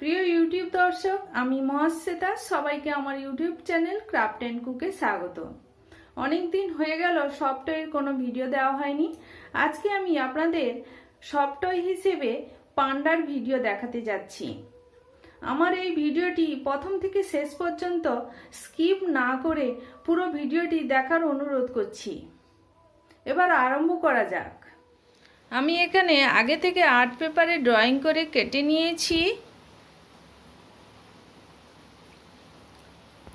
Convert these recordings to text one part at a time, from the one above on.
প্রিয় ইউটিউব দর্শক, আমি মহাশ্বেতা। সবাইকে আমার ইউটিউব চ্যানেল ক্রাফট অ্যান্ড কুকে স্বাগত। অনেক দিন হয়ে গেল সফটওয়্যার কোনো ভিডিও দেওয়া হয়নি। আজকে আমি আপনাদের সফটওয়্যার হিসেবে পান্ডার ভিডিও দেখাতে যাচ্ছি। আমার এই ভিডিওটি প্রথম থেকে শেষ পর্যন্ত স্কিপ না করে পুরো ভিডিওটি দেখার অনুরোধ করছি। এবার আরম্ভ করা যাক। আমি এখানে আগে থেকে আর্ট পেপারে ড্রয়িং করে কেটে নিয়েছি।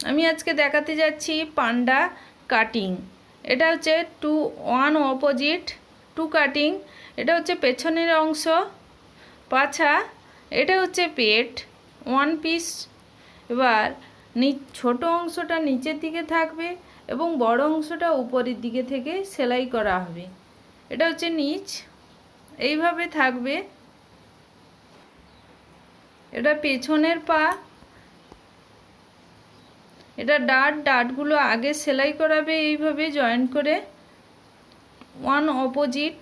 আমি আজকে দেখাতে যাচ্ছি পান্ডা কাটিং। এটা হচ্ছে two, one opposite two cutting. এটা হচ্ছে পেছনের অংশ। পাছা, এটা হচ্ছে পেট, ওয়ান পিস। এবার ছোট অংশটা নিচের দিকে থাকবে এবং বড় অংশটা উপরের দিকে থেকে সেলাই করা হবে। এটা হচ্ছে নিচ। এইভাবে থাকবে। এটা পেছনের পা। এটা ডাট ডাটগুলো আগে সেলাই করাবে এইভাবে জয়েন করে। One opposite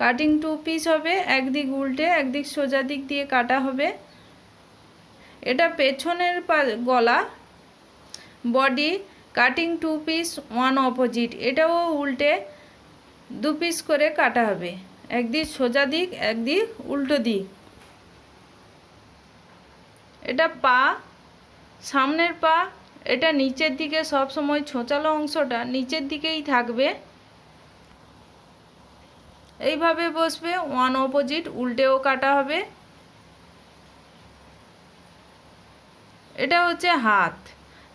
cutting two piece হবে, একদিক উল্টে, একদিক সোজা দিক দিয়ে কাটা হবে। এটা পেছনের গলা body cutting two piece one opposite এটাও উল্টে দু পিস করে কাটা হবে। একদিক সোজা দিক, একদিক উল্টো দিক। এটা পা, সামনের পা এটা নিচের দিকে সব সময় ছোঁচালো অংশটা নিচের দিকেই থাকবে। এইভাবে বসবে ওয়ান অপোজিট উল্টেও কাটা হবে। এটা হচ্ছে হাত।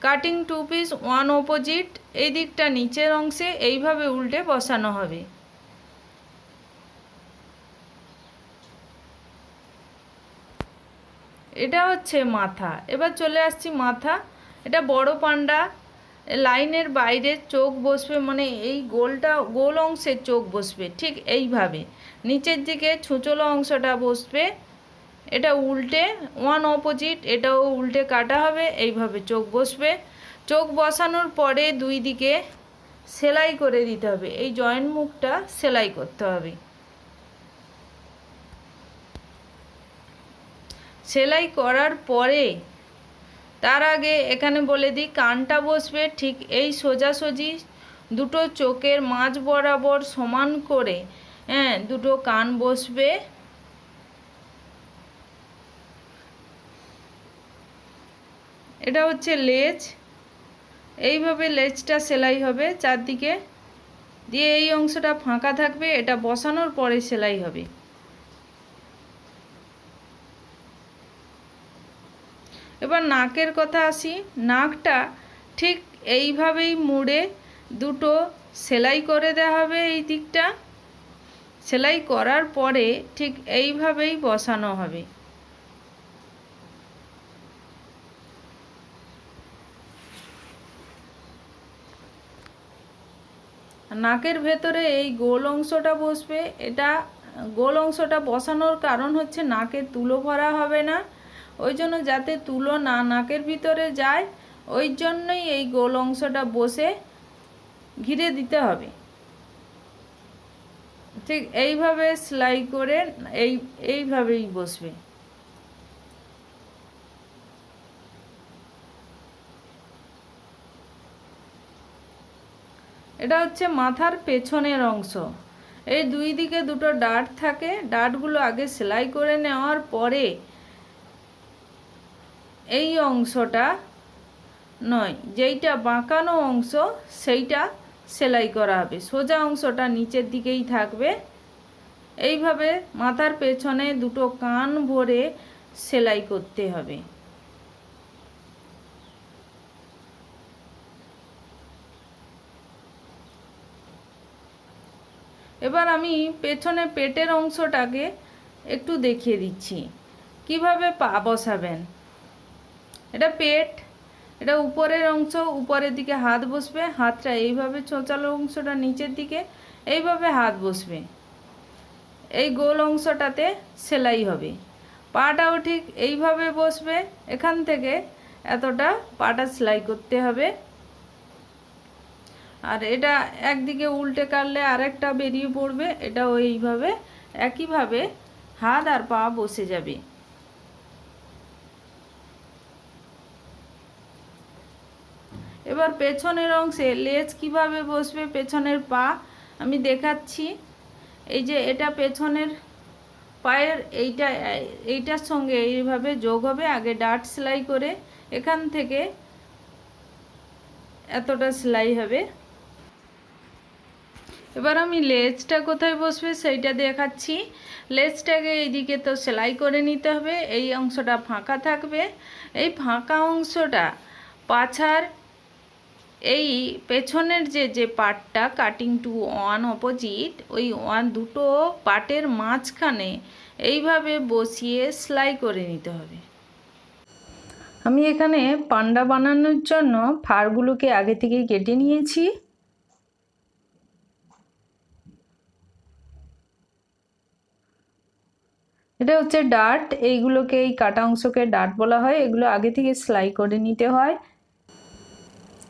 Cutting two piece one opposite এই দিকটা নিচের অংশে, এইভাবে উল্টে বসানো হবে। এটা হচ্ছে মাথা। এবার চলে আসছি মাথা। এটা বড় পান্ডা, লাইনের বাইরে চোখ বসবে মানে এই গোলটা, গোল অংশের চোখ বসবে, ঠিক এইভাবে। নিচের দিকে ছুঁচলো অংশটা বসবে, এটা উল্টে ওয়ান অপোজিট এটাও উল্টে কাটা হবে, এইভাবে চোখ বসবে। চোখ বসানোর পরে দুই দিকে সেলাই করে দিতে হবে, এই জয়েন্ট মুখটা সেলাই করতে হবে। সেলাই করার পরে তার আগে এখানে বলে দিই, কানটা বসবে ঠিক এই সোজাসুজি দুটো চোখের মাঝ বরাবর সমান করে হ্যাঁ দুটো কান বসবে। এটা হচ্ছে লেজ, এইভাবে লেজটা সেলাই হবে চারদিকে। দিয়ে এই অংশটা ফাঁকা থাকবে, এটা বসানোর পরে সেলাই হবে। এবার নাকের কথা আসি। নাকটা ঠিক এইভাবেই মুড়ে দুটো সেলাই করে দেওয়া হবে এই দিকটা। সেলাই করার পরে ঠিক এইভাবেই বসানো হবে। নাকের ভেতরে এই গোল অংশটা বসবে। এটা গোল অংশটা বসানোর কারণ হচ্ছে নাকের তুলো ভরা হবে না। ওই জন্য যাতে তুলো না নাকের ভিতরে যায়, ওই জন্যই এই গোল অংশটা বসে ঘিরে দিতে হবে। ঠিক এইভাবে সেলাই করে এই, এইভাবেই বসবে। এটা হচ্ছে মাথার পেছনের অংশ। এই দুই দিকে দুটো ডাট থাকে, ডাটগুলো আগে সেলাই করে নেওয়ার পরে এই অংশটা নয়, যেইটা বাঁকানো অংশ সেইটা সেলাই করা হবে। সোজা অংশটা নিচের দিকেই থাকবে। এইভাবে মাথার পেছনে দুটো কান ভরে সেলাই করতে হবে। এবার আমি পেছনে পেটের অংশটাকে একটু দেখিয়ে দিচ্ছি। কীভাবে পা বসাবেন? এটা পেট, এটা উপরের অংশ, উপরের দিকে হাত বসবে, হাতটা এইভাবে চোঁচালো অংশটা নিচের দিকে, এইভাবে হাত বসবে। এই গোল অংশটাতে সেলাই হবে। পাটাও ঠিক এইভাবে বসবে, এখান থেকে এতটা পাটা সেলাই করতে হবে। আর এটা একদিকে উল্টে কাটলে আরেকটা বেরিয়ে পড়বে, এটাও এইভাবে, একইভাবে হাত আর পা বসে যাবে। এবার পেছনের অংশে লেজ কীভাবে বসবে পেছনের পা আমি দেখাচ্ছি। এই যে এটা পেছনের পায়ের এইটা, এইটার সঙ্গে এইভাবে যোগ হবে, আগে ডাট সেলাই করে এখান থেকে এতটা সেলাই হবে। এবার আমি লেজটা কোথায় বসবে সেইটা দেখাচ্ছি। লেজটাকে এইদিকে তো সেলাই করে নিতে হবে, এই অংশটা ফাঁকা থাকবে। এই ফাঁকা অংশটা পাছার এই পেছনের যে যে পার্টটা কাটিং টু ওয়ান অপোজিট ওই ওয়ান দুটো পার্টের মাঝখানে এইভাবে বসিয়ে সেলাই করে নিতে হবে। আমি এখানে পান্ডা বানানোর জন্য ফারগুলোকে আগে থেকে কেটে নিয়েছি। এটা হচ্ছে ডাট এইগুলোকে এই কাটা অংশকে ডাট বলা হয়, এগুলো আগে থেকে সেলাই করে নিতে হয়।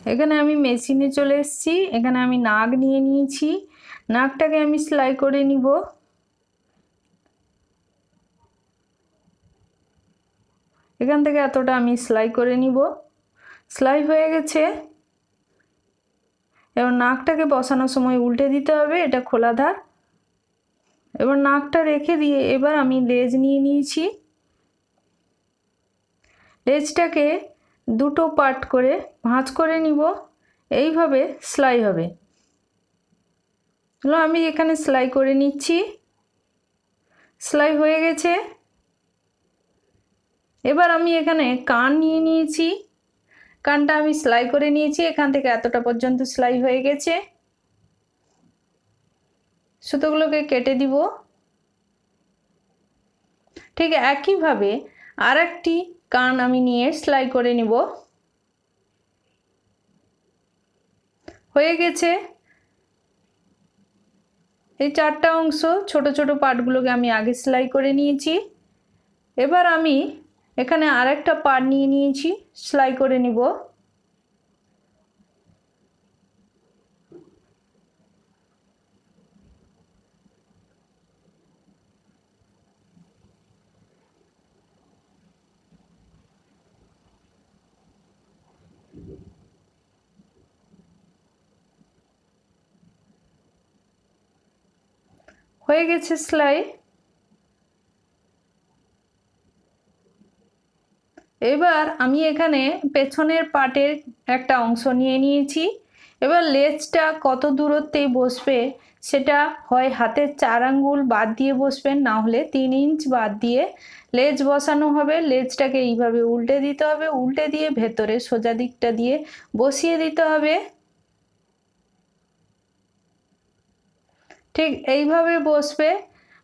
এখানে আমি মেশিনে চলে এসেছি। এখানে আমি নাক নিয়ে নিয়েছি। নাকটাকে আমি সেলাই করে নিব। এখান থেকে এতটা আমি সেলাই করে নিব। সেলাই হয়ে গেছে। এবার নাকটাকে বসানোর সময় উল্টে দিতে হবে, এটা খোলা ধার। এবার নাকটা রেখে দিয়ে এবার আমি লেজ নিয়ে নিয়েছি। লেজটাকে দুটো পার্ট করে ভাঁজ করে নিব। এইভাবে সেলাই হবে। আমি এখানে সেলাই করে নিচ্ছি। সেলাই হয়ে গেছে। এবার আমি এখানে কান নিয়ে নিয়েছি। কানটা আমি সেলাই করে নিয়েছি। এখান থেকে এতটা পর্যন্ত সেলাই হয়ে গেছে। সুতোগুলোকে কেটে দিব। ঠিক একইভাবে আর একটি কান আমি নিয়ে সেলাই করে নিব। হয়ে গেছে। এই চারটা অংশ, ছোট ছোট পার্টগুলোকে আমি আগে সেলাই করে নিয়েছি। এবার আমি এখানে আরেকটা পার্ট নিয়ে নিয়েছি, সেলাই করে নিব। হয়ে গেছে সেলাই। এবার আমি এখানে পেছনের পাটের একটা অংশ নিয়ে নিয়েছি। এবার লেজটা কত দূরত্বেই বসবে সেটা হয় হাতের চার আঙ্গুল বাদ দিয়ে বসবেন, না হলে তিন ইঞ্চ বাদ দিয়ে লেজ বসানো হবে। লেজটাকে এইভাবে উল্টে দিতে হবে, উল্টে দিয়ে ভেতরে সোজা দিকটা দিয়ে বসিয়ে দিতে হবে। ঠিক এইভাবে বসবে।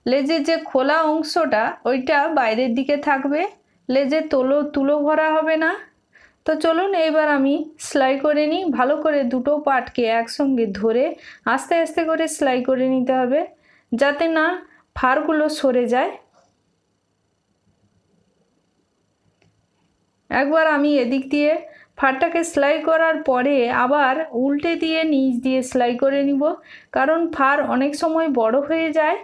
লেজের যে খোলা অংশটা, ওইটা বাইরের দিকে থাকবে। লেজে তোলো, তুলো ভরা হবে না। তো চলুন এবার আমি সেলাই করে নিই। ভালো করে দুটো পাটকে একসঙ্গে ধরে আস্তে আস্তে করে সেলাই করে নিতে হবে, যাতে না ফারগুলো সরে যায়। একবার আমি এদিক দিয়ে ফারটাকে সেলাই করার পরে আবার উল্টে দিয়ে নিচ দিয়ে সেলাই করে নিব। কারণ ফার অনেক সময় বড় হয়ে যায়।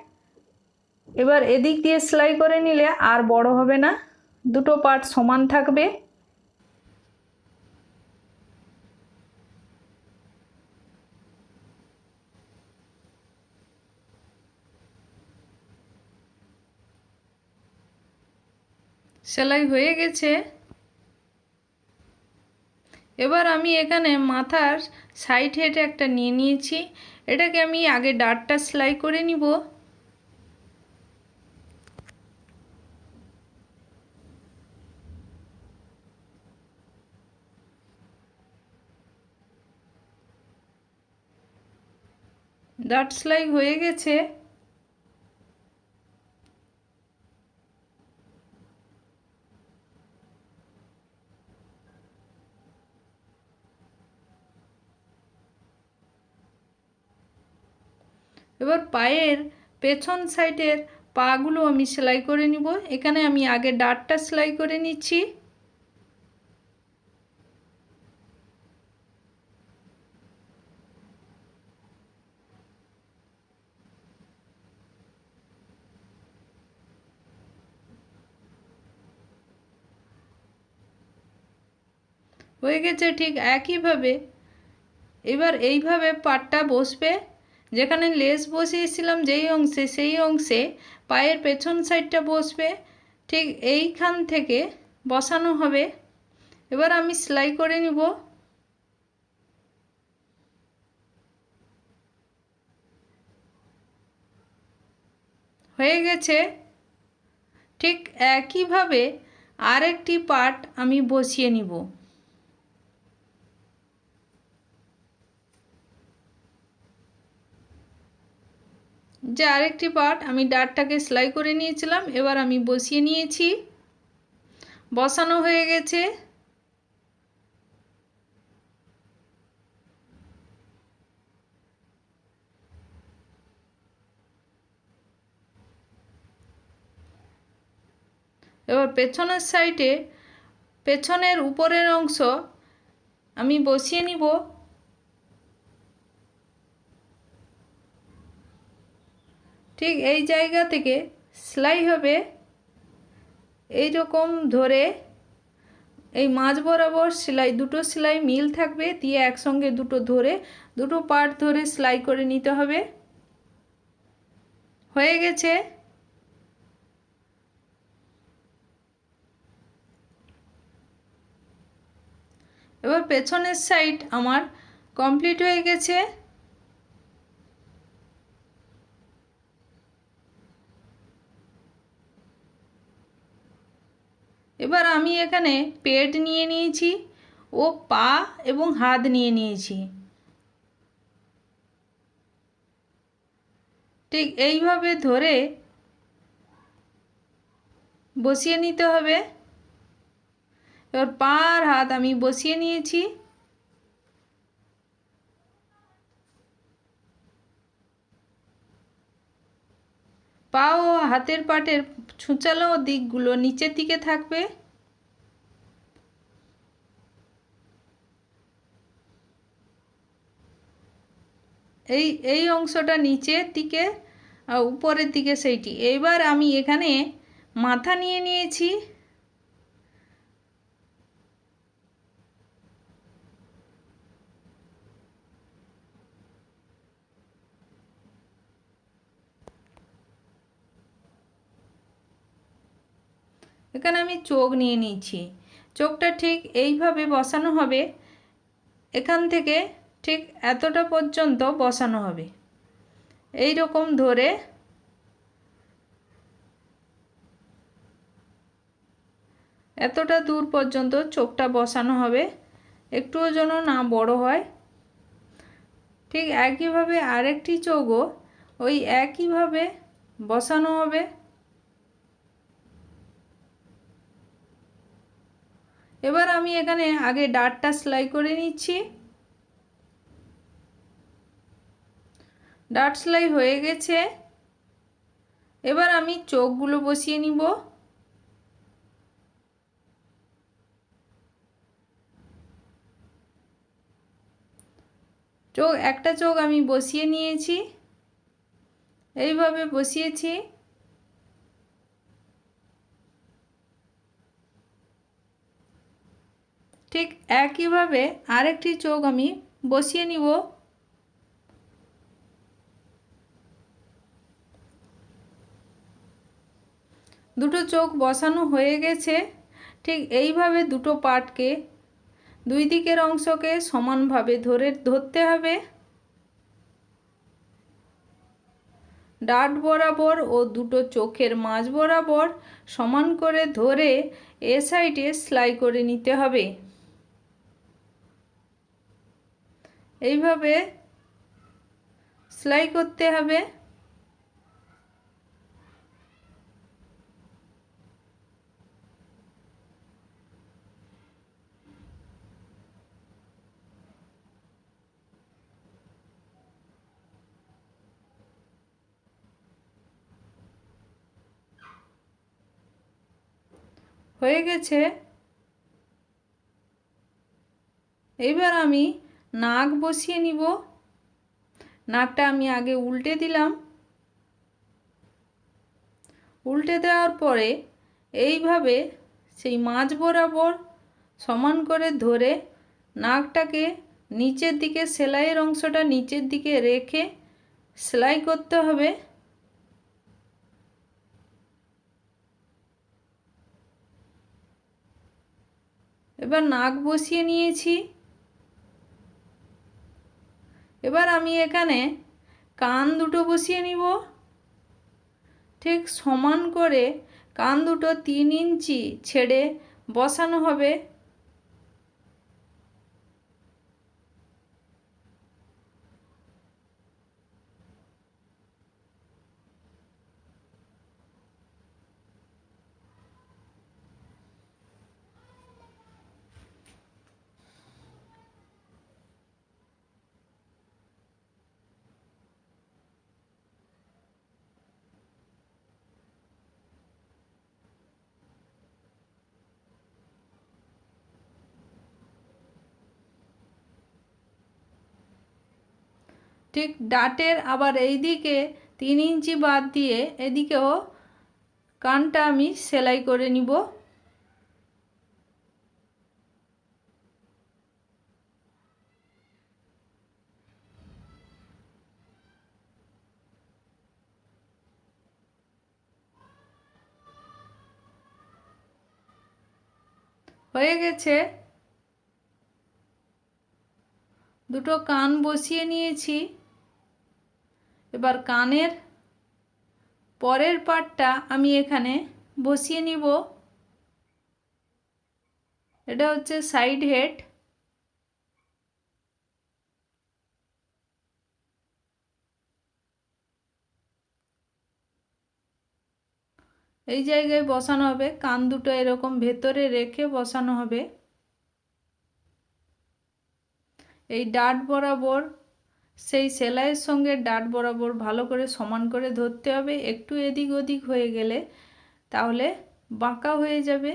এবার এদিক দিয়ে সেলাই করে নিলে আর বড় হবে না। দুটো পার্ট সমান থাকবে। সেলাই হয়ে গেছে। এবার আমি এখানে মাথার সাইড হেড একটা নিয়ে নিয়েছি। এটাকে আমি আগে ডাটটা সেলাই করে নিব। ডাট সেলাই হয়ে গেছে। এবার পায়ের পেছন সাইডের পাগুলো আমি সেলাই করে নিব। এখানে আমি আগে ডাটটা সেলাই করে নিচ্ছি। হয়ে গেছে ঠিক একইভাবে। এবার এইভাবে পাটটা বসবে। যেখানে লেস বসিয়েছিলাম, যেই অংশে সেই অংশে পায়ের পেছন সাইডটা বসবে, ঠিক এইখান থেকে বসানো হবে। এবার আমি সেলাই করে নিব। হয়ে গেছে। ঠিক একইভাবে আরেকটি পার্ট আমি বসিয়ে নিব। যে আরেকটি পার্ট, আমি ডাটটাকে সেলাই করে নিয়েছিলাম, এবার আমি বসিয়ে নিয়েছি। বসানো হয়ে গেছে। এবার পেছনের সাইডে, পেছনের উপরের অংশ আমি বসিয়ে নিব। ঠিক এই জায়গা থেকে সেলাই হবে এই রকম ধরে এই মাঝ বরাবর সেলাই, দুটো সেলাই মিল থাকবে দিয়ে একসঙ্গে দুটো ধরে, দুটো পার্ট ধরে সেলাই করে নিতে হবে। হয়ে গেছে। এবার পেছনের সাইড আমার কমপ্লিট হয়ে গেছে। এবার আমি এখানে পেট নিয়ে নিয়েছি, ও পা এবং হাত নিয়ে নিয়েছি। ঠিক এইভাবে ধরে বসিয়ে নিতে হবে। এবার পা আর হাত আমি বসিয়ে নিয়েছি। পা ও হাতের পাটের ছুঁচালো দিকগুলো নিচের দিকে থাকবে। এই এই অংশটা নিচের দিকে উপরের দিকে সেইটি। এবার আমি এখানে মাথা নিয়ে নিয়েছি। এখানে আমি চোখ নিয়ে নিয়েছি চোখটা ঠিক এইভাবে বসানো হবে। এখান থেকে ঠিক এতটা পর্যন্ত বসানো হবে। এই রকম ধরে এতটা দূর পর্যন্ত চোখটা বসানো হবে। একটুও যেন না বড় হয়। ঠিক একইভাবে আরেকটি চোখও ওই একইভাবে বসানো হবে। এবার আমি এখানে আগে ডাটটা সেলাই করে নিচ্ছি। ডাট সেলাই হয়ে গেছে। এবার আমি চোখগুলো বসিয়ে নিব। চোখ, একটা চোখ আমি বসিয়ে নিয়েছি। এইভাবে বসিয়েছি ঠিক একইভাবে আরেকটি চোখ আমি বসিয়ে নিব। দুটো চোখ বসানো হয়ে গেছে। ঠিক এইভাবে দুটো পাটকে দুই দিকের অংশকে সমানভাবে ধরে ধরতে হবে। ডাট বরাবর ও দুটো চোখের মাঝ বরাবর সমান করে ধরে এ সাইডে সেলাই করে নিতে হবে। এইভাবে সেলাই করতে হবে। হয়ে গেছে। এবার আমি নাক বসিয়ে নিব। নাকটা আমি আগে উল্টে দিলাম। উল্টে দেওয়ার পরে এইভাবে সেই মাছ বরাবর সমান করে ধরে নাকটাকে নিচের দিকে, সেলাইয়ের অংশটা নিচের দিকে রেখে সেলাই করতে হবে। এবার নাক বসিয়ে নিয়েছি। এবার আমি এখানে কান দুটো বসিয়ে নিব। ঠিক সমান করে কান দুটো তিন ইঞ্চি ছেড়ে বসানো হবে। ঠিক ডাটের আবার এই দিকে তিন ইঞ্চি বাদ দিয়ে এদিকেও কানটা আমি সেলাই করে নিব। হয়ে গেছে। দুটো কান বসিয়ে নিয়েছি। এবার কানের পরের পাটটা আমি এখানে বসিয়ে নিব। এটা হচ্ছে সাইড হেড। এই জায়গায় বসানো হবে, কান দুটো এরকম ভেতরে রেখে বসানো হবে। এই ডাট বরাবর সেই সেলাইয়ের সঙ্গে ডাট বরাবর ভালো করে সমান করে ধরতে হবে। একটু এদিক ওদিক হয়ে গেলে তাহলে বাঁকা হয়ে যাবে।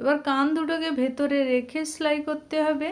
এবার কান দুটোকে ভেতরে রেখে সেলাই করতে হবে।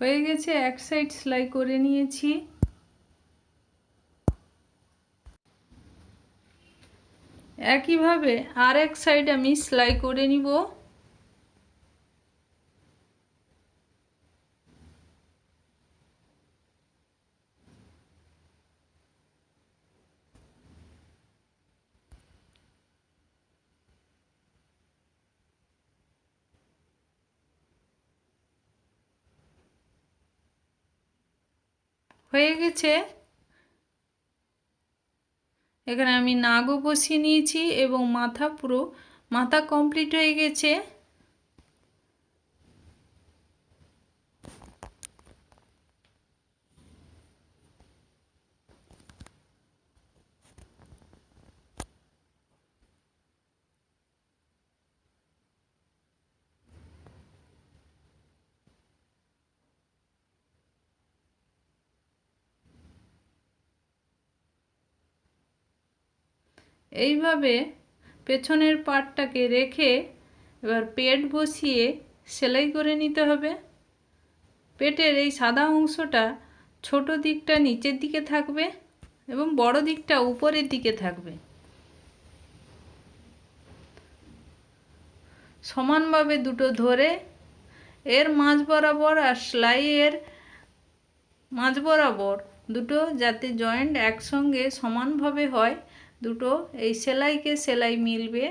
হয়ে গেছে, এক সাইড সেলাই করে নিয়েছি। একইভাবে আর এক সাইড আমি সেলাই করে নিব। হয়ে গেছে। এখানে আমি নাগও বসিয়ে নিয়েছি এবং মাথা পুরো মাথা কমপ্লিট হয়ে গেছে। এইভাবে পেছনের পাটটাকে রেখে এবার পেট বসিয়ে সেলাই করে নিতে হবে। পেটের এই সাদা অংশটা ছোট দিকটা নিচের দিকে থাকবে এবং বড় দিকটা উপরের দিকে থাকবে। সমানভাবে দুটো ধরে এর মাঝ বরাবর আর সেলাইয়ের মাঝ বরাবর দুটো যাতে জয়েন্ট একসঙ্গে সমানভাবে হয় দুটো, এই সেলাইকে সেলাই মিলবে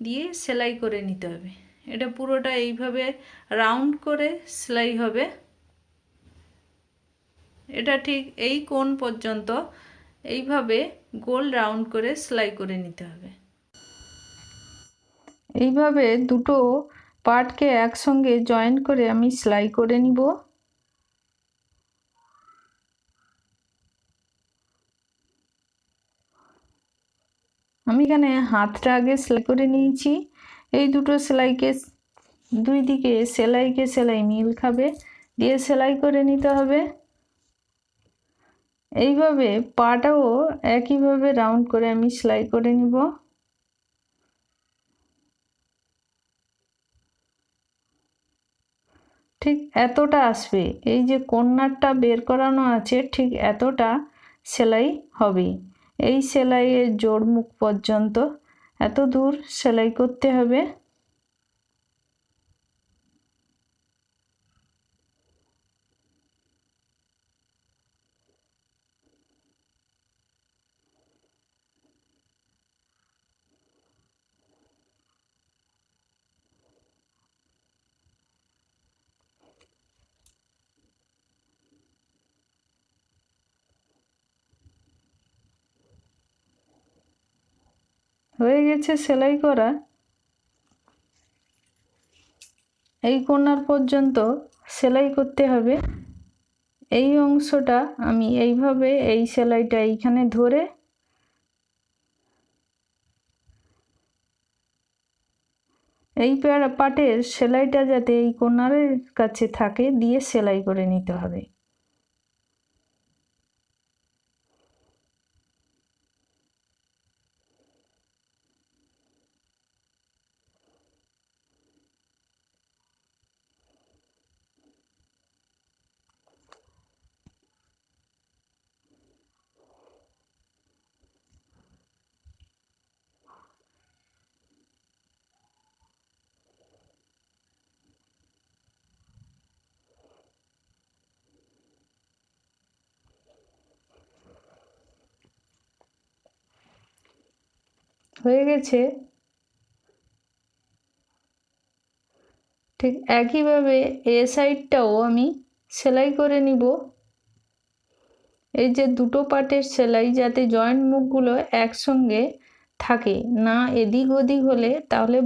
দিয়ে সেলাই করে নিতে হবে। এটা পুরোটা এইভাবে রাউন্ড করে সেলাই হবে। এটা ঠিক এই কোণ পর্যন্ত এইভাবে গোল রাউন্ড করে সেলাই করে নিতে হবে। এইভাবে দুটো পার্টকে একসঙ্গে জয়েন করে আমি সেলাই করে নিব। আমি এখানে হাতটা আগে সেলাই করে নিয়েছি। এই দুটো সেলাইকে দুই দিকে সেলাইকে সেলাই মিল খাবে, দিয়ে সেলাই করে নিতে হবে। এইভাবে পাটাও একইভাবে রাউন্ড করে আমি সেলাই করে নিব। ঠিক এতটা আসবে। এই যে কন্যারটা বের করানো আছে, ঠিক এতটা সেলাই হবে এই সেলাইয়ের জোড় মুখ পর্যন্ত এত দূর সেলাই করতে হবে। হয়ে গেছে সেলাই করা। এই কোনার পর্যন্ত সেলাই করতে হবে। এই অংশটা আমি এইভাবে এই সেলাইটা এইখানে ধরে এই পাটের সেলাইটা যাতে এই কোনারের কাছে থাকে দিয়ে সেলাই করে নিতে হবে। হয়ে গেছে। ঠিক একইভাবে এ সাইডটাও আমি সেলাই করে নিব। এই যে দুটো পার্টের সেলাই যাতে জয়েন্ট মুখগুলো একসঙ্গে থাকে, না এদিক ওদিক হলে তাহলে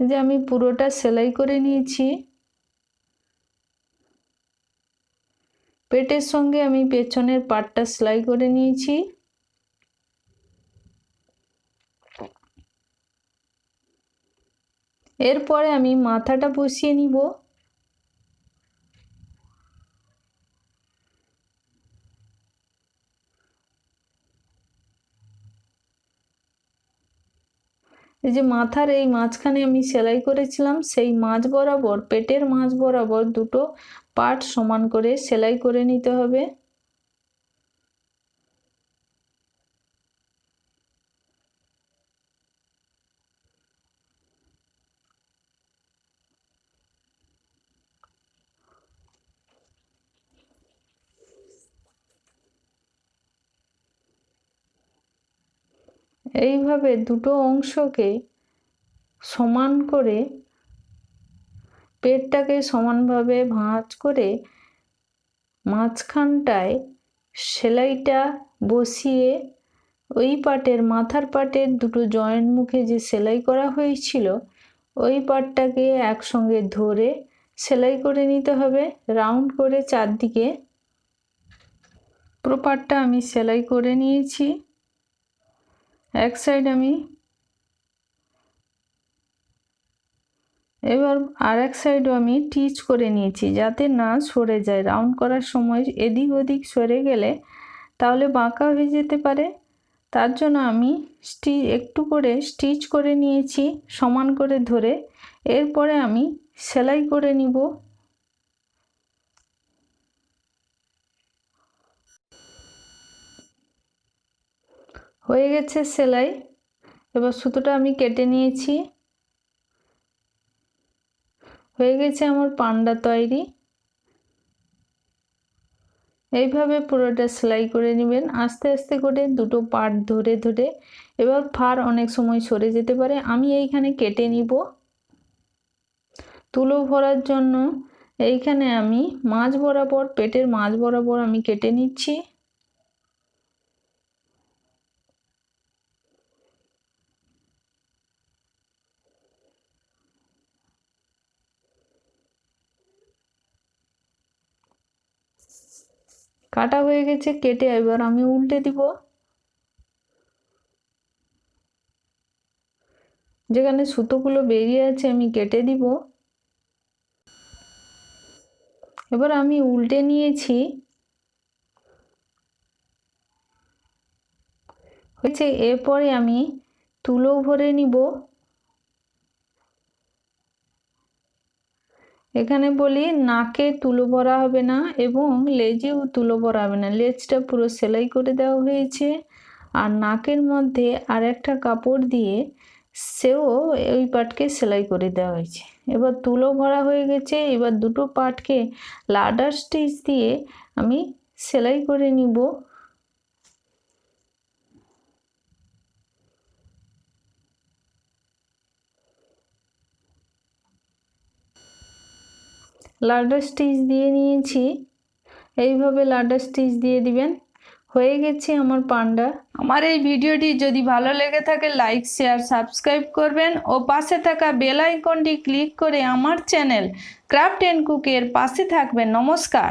যে আমি পুরোটা সেলাই করে নিয়েছি। পেটের সঙ্গে আমি পেছনের পাটটা সেলাই করে নিয়েছি। এরপরে আমি মাথাটা বসিয়ে নিব। এই যে মাথার এই মাঝখানে আমি সেলাই করেছিলাম, সেই মাঝ বরাবর, পেটের মাঝ বরাবর দুটো পার্ট সমান করে সেলাই করে নিতে হবে। এইভাবে দুটো অংশকে সমান করে পেটটাকে সমানভাবে ভাঁজ করে মাঝখানটায় সেলাইটা বসিয়ে ওই পাটের মাথার পাটের দুটো জয়েন্ট মুখে যে সেলাই করা হয়েছিল, ওই পাটটাকে একসঙ্গে ধরে সেলাই করে নিতে হবে। রাউন্ড করে চারদিকে পুরো পাটটা আমি সেলাই করে নিয়েছি। এক সাইড আমি এবার আর এক সাইডও আমি টিচ করে নিয়েছি, যাতে না সরে যায়। রাউন্ড করার সময় এদিক ওদিক সরে গেলে তাহলে বাঁকা হয়ে যেতে পারে। তার জন্য আমি স্টি, একটু করে স্টিচ করে নিয়েছি সমান করে ধরে। এরপরে আমি সেলাই করে নিব। হয়ে গেছে সেলাই। এবার সুতোটা আমি কেটে নিয়েছি। হয়ে গেছে আমার পান্ডা তৈরি। এইভাবে পুরোটা সেলাই করে নেবেন। আস্তে আস্তে করে দুটো পার্ট ধরে ধরে এবার ফার অনেক সময় সরে যেতে পারে। আমি এইখানে কেটে নিব। তুলো ভরার জন্য এইখানে আমি মাছ বরাবর, পেটের মাছ বরাবর আমি কেটে নিচ্ছি। কাটা হয়ে গেছে, কেটে এবার আমি উল্টে দিব। যেখানে সুতোগুলো বেরিয়ে আছে আমি কেটে দিব। এবার আমি উল্টে নিয়েছি। হয়েছে, এরপরে আমি তুলো ভরে নিব। এখানে বলি, নাকে তুলো ভরা হবে না এবং লেজেও তুলো ভরা হবে না। লেজটা পুরো সেলাই করে দেওয়া হয়েছে। আর নাকের মধ্যে আর একটা কাপড় দিয়ে সেও ওই পাটকে সেলাই করে দেওয়া হয়েছে। এবার তুলো ভরা হয়ে গেছে। এবার দুটো পাটকে লাডার স্টিচ দিয়ে আমি সেলাই করে নিব। লাডার স্টিচ দিয়ে নিয়েছি। এইভাবে লাডার স্টিচ দিয়ে দিবেন। হয়ে গেছে আমার পান্ডা। আমার এই ভিডিওটি যদি ভালো লেগে থাকে, লাইক, শেয়ার, সাবস্ক্রাইব করবেন ও পাশে থাকা বেল আইকনটি ক্লিক করে আমার চ্যানেল ক্রাফট অ্যান্ড কুকের পাশে থাকবেন। নমস্কার।